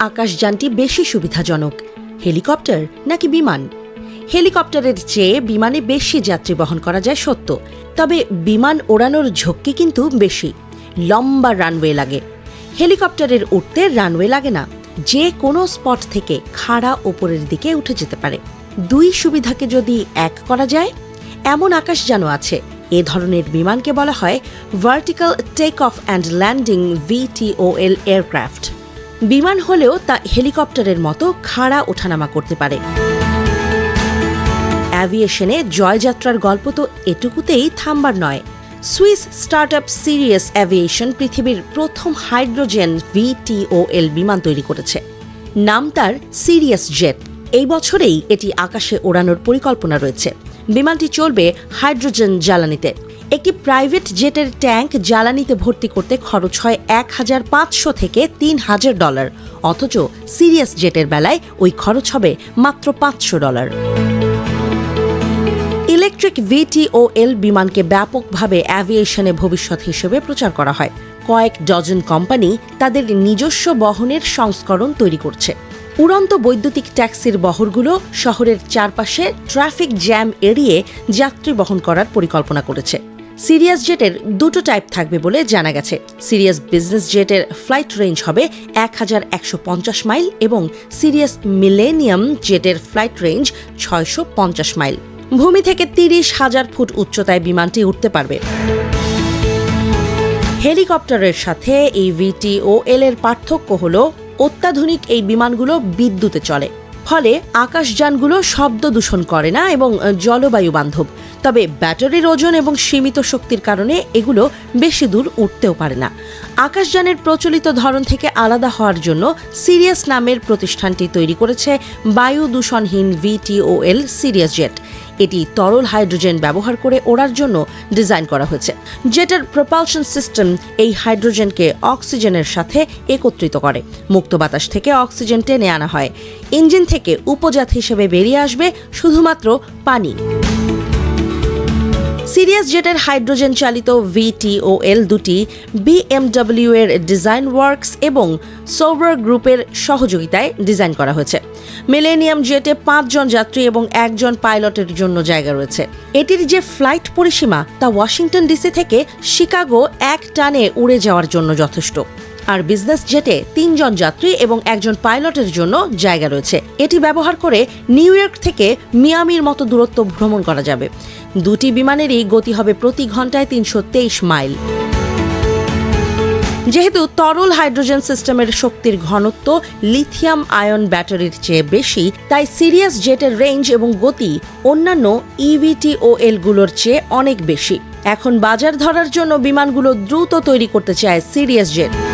আকাশযানটি বেশি সুবিধাজনক। হেলিকপ্টার নাকি বিমান? হেলিকপ্টারের চেয়ে বিমানে বেশি যাত্রী বহন করা যায় সত্য, তবে বিমান ওড়ানোর ঝক্কি কিন্তু বেশি। লম্বা রানওয়ে লাগে। হেলিকপ্টারের উঠতে রানওয়ে লাগে না, যে কোনো স্পট থেকে খাড়া ওপরের দিকে উঠে যেতে পারে। দুই সুবিধাকে যদি এক করা যায়, এমন আকাশযানও আছে, এ ধরনের বিমানকে বলা হয় vertical take off and landing VTOL aircraft বিমান হলেও তা হেলিকপ্টারের মতো খাড়া ওঠানামা করতে পারে। অ্যাভিয়েশনে জয়যাত্রার গল্প তো এটুকুতেই থামবার নয়। সুইস স্টার্টআপ সিরিয়াস অ্যাভিয়েশন পৃথিবীর প্রথম হাইড্রোজেন ভিটিওএল বিমান তৈরি করেছে। নাম তার সিরিয়াস জেট। এই বছরেই এটি আকাশে ওড়ানোর পরিকল্পনা রয়েছে। বিমানটি চলবে হাইড্রোজেন জ্বালানিতে। একটি প্রাইভেট জেটের ট্যাঙ্ক জ্বালানিতে ভর্তি করতে খরচ হয় এক হাজার পাঁচশো থেকে তিন হাজার ডলার। অথচ সিরিয়াস জেটের বেলায় ওই খরচ হবে মাত্র পাঁচশো ডলার। ইলেকট্রিক ভিটিওএল বিমানকে ব্যাপকভাবে অ্যাভিয়েশনে ভবিষ্যৎ হিসেবে প্রচার করা হয়। কয়েক ডজন কোম্পানি তাদের নিজস্ব বহনের সংস্করণ তৈরি করছে। উড়ন্ত বৈদ্যুতিক ট্যাক্সির বহরগুলো শহরের চারপাশে ট্রাফিক জ্যাম এড়িয়ে যাত্রী বহন করার পরিকল্পনা করেছে। সিরিয়াস জেটের দুটো টাইপ থাকবে বলে জানা গেছে। সিরিয়াস বিজনেস জেটের ফ্লাইট রেঞ্জ হবে এক হাজার একশো পঞ্চাশ মাইল এবং সিরিয়াস মিলেনিয়াম জেটের ফ্লাইট রেঞ্জ ছয়শো পঞ্চাশ মাইল। ভূমি থেকে তিরিশ হাজার ফুট উচ্চতায় বিমানটি উঠতে পারবে। হেলিকপ্টারের সাথে এই ভিটি ও এল এর পার্থক্য হল, অত্যাধুনিক এই বিমানগুলো বিদ্যুতে চলে। ফলে আকাশযানগুলো শব্দ দূষণ করে না এবং জলবায়ু বান্ধব। তবে ব্যাটারির ওজন এবং সীমিত শক্তির কারণে এগুলো বেশি দূর উঠতেও পারে না। আকাশযানের প্রচলিত ধরন থেকে আলাদা হওয়ার জন্য সিরিয়াস নামের প্রতিষ্ঠানটি তৈরি করেছে বায়ু দূষণহীন ভিটিওএল সিরিয়াস জেট এটি তরল হাইড্রোজেন ব্যবহার করে ওড়ার জন্য ডিজাইন করা হয়েছে জেটের প্রপালশন সিস্টেম এই হাইড্রোজেনকে অক্সিজেনের সাথে একত্রিত করে। মুক্ত বাতাস থেকে অক্সিজেন টেনে আনা হয়। ইঞ্জিন থেকে উপজাত হিসেবে বেরিয়ে আসবে শুধুমাত্র পানি। সিরিয়াস জেটের হাইড্রোজেন চালিত ভিটিওএল দুটি বিএমডব্লিউ এর ডিজাইন ওয়ার্কস এবং সোভার গ্রুপের সহযোগিতায় ডিজাইন করা হয়েছে। মিলেনিয়াম জেটে পাঁচজন যাত্রী এবং একজন পাইলটের জন্য জায়গা রয়েছে। এটির যে ফ্লাইট পরিসীমা তা ওয়াশিংটন ডিসি থেকে শিকাগো এক টানে উড়ে যাওয়ার জন্য যথেষ্ট। আর বিজনেস জেটে তিনজন যাত্রী এবং একজন পাইলটের জন্য জায়গা রয়েছে। এটি ব্যবহার করে নিউ ইয়র্ক থেকে মিয়ামির মতো দূরত্ব ভ্রমণ করা যাবে। দুটি বিমানেরই গতি হবে প্রতি ঘন্টায় তিনশো তেইশ মাইল। যেহেতু তরল হাইড্রোজেন সিস্টেমের শক্তির ঘনত্ব লিথিয়াম আয়ন ব্যাটারির চেয়ে বেশি, তাই সিরিয়াস জেটের রেঞ্জ এবং গতি অন্যান্য E ইভিটিওএলগুলোর চেয়ে অনেক বেশি। এখন বাজার ধরার জন্য বিমানগুলো দ্রুত তৈরি করতে চায় সিরিয়াস জেট।